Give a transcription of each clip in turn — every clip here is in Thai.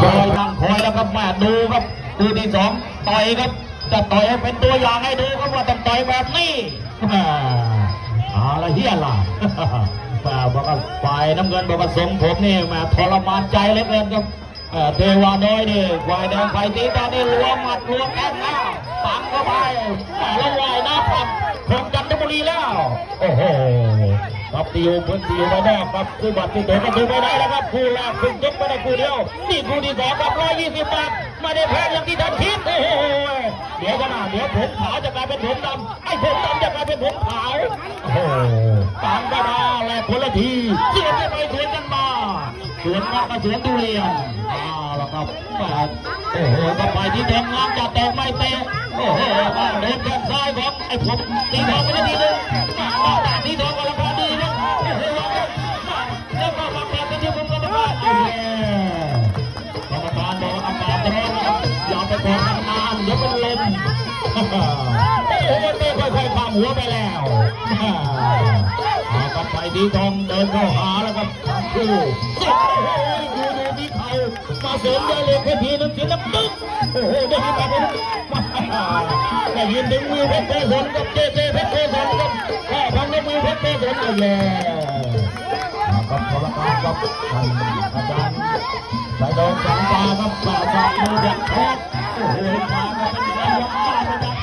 คอยนั่งคอยแล้วครับม่ดูครับคู่ที่สองต่อยครับ จะต่อยให้เป็นตัวอย่างให้ดูครับว่าต้องต่อยแบบนี้แม่เอาละเฮียล่ะแม่บอกว่าฝ่ายน้ำเงินบอกว่าสมผมนี่ม่ทรมานใจเหลือเกินครับเทวาน้อยนี่ฝ่ายแดงฝ่ายตีตอนนี้รวมหมัดรวมแข้งแล้วปังเข้าไปแม่แล้ววายหน้าพันคงจันทบุรีแล้ว โอ้โห ครับติวพื้นติวไม่ได้ครับคู่บัตรที่เดินก็ดูไม่ได้แล้วครับคู่แรกคุณยกไม่ได้คู่เดียวนี่คู่ที่สองครับร้อยยี่สิบบาทม่ได้แพ้อย่างที่ท่านคิดโอ้โหเดี๋ยวกันนะเดี๋ยวผมขาวจะกลายเป็นผมดำไอ้ผมดำจะกลายเป็นผมขาวโอ้โหต่างกันมาแหลกคนละทีเสียกันไปเสวนกันมาเสวนมาก็สวนทุเรียนอ้าแล้วครับโอ้โหก็ไปที่แทงงานจะแตะไม่เตะโอ้โหเดินแทงซ้ายของไอ้ผมตีทองไปได้ทีนึงม หัวไปแล้วเอากลับไปดีทองเดินเข้าหาแล้วครับทั้งคู่ดูดูดูที่เขามาเสริมได้เลยแค่ทีนึงทีน้ำตึ๊กโอ้โหได้ยินแบบนี้ได้ยินถึงมือเพชรโกศลกับเจเจเพชรโกศลครับแค่ฟังในมือเพชรโกศลเอาแล้วครับกรรมการครับท่านอาจารย์สายโดนสังตาครับฝ่าจากมือเด็กแทกโอ้โหมาเป็นการยกมาเป็น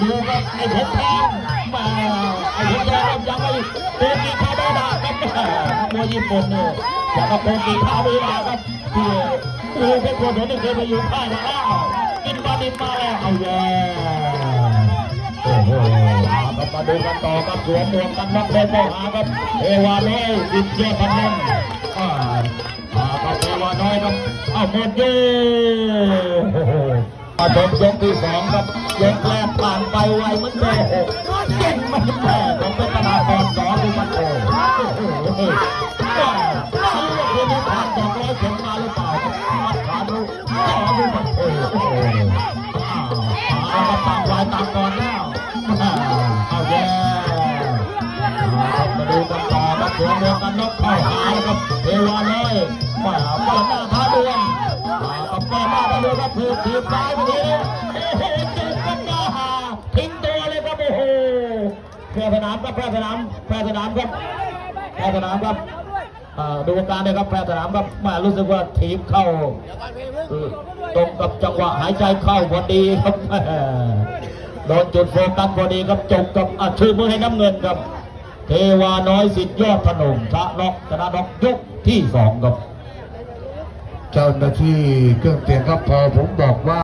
ดูครับไอ้เพชรทองมาไอ้เพชรทองยังไม่โปกีคาโดดาครับมวยญี่ปุ่นเนี่ยยังกับโปกีคาโดดาครับที่คือเพชรโกศลนี่เคยไปอยู่ค่ายมาแล้วกินบาดินมาแล้วเอาแย่โอ้โหครับมาดูกันต่อครับสวมหมวกกันน็อกเลยเข้าหาครับเอวาน้อยสิทธิ์เยอดพันธุ์อ่ามาครับเอวาน้อยครับเอาหมดเย้โอ้โห มาชมยกที่สองครับยกแรกผ่านไปไวเหมือนเดิมเก่งไม่แพ้องเป็นตนาครสอนดูมันโอ้โหว่าซื้อว่าคืนนี้ผ่านสองร้อยเข็มมาหรือเปล่ามาขาดูสอนดูมันโอ้โหอ้าวเอามาต่างฝ่ายต่างก่อนแล้วเอาแย่มาดูกันต่อครับสวมหมวกกันน็อกเข้าหาแล้วครับเทวาเลยมาเปิดหน้าท้าดวง แม่มาไปดูครับถูกทีบซ้ายไปทีโอ้โหจูบกันมาหาทิ้งตัวเลยครับโอ้โหแพร่สนามครับแพร่สนามแพร่สนามครับแพร่สนามครับดูการเลยครับแพร่สนามครับมารู้สึกว่าทีมเข้าตรงกับจังหวะหายใจเข้าพอดีครับโดนจุดโฟกัสพอดีครับจบกับอาชื่อมือให้น้ำเงินครับเทวาน้อยสิทธิ์ยอดพนมชนะน็อกชนะน็อกยกที่สองครับ เจ้าหน้าที่เครื่องเสียงครับพอผมบอกว่า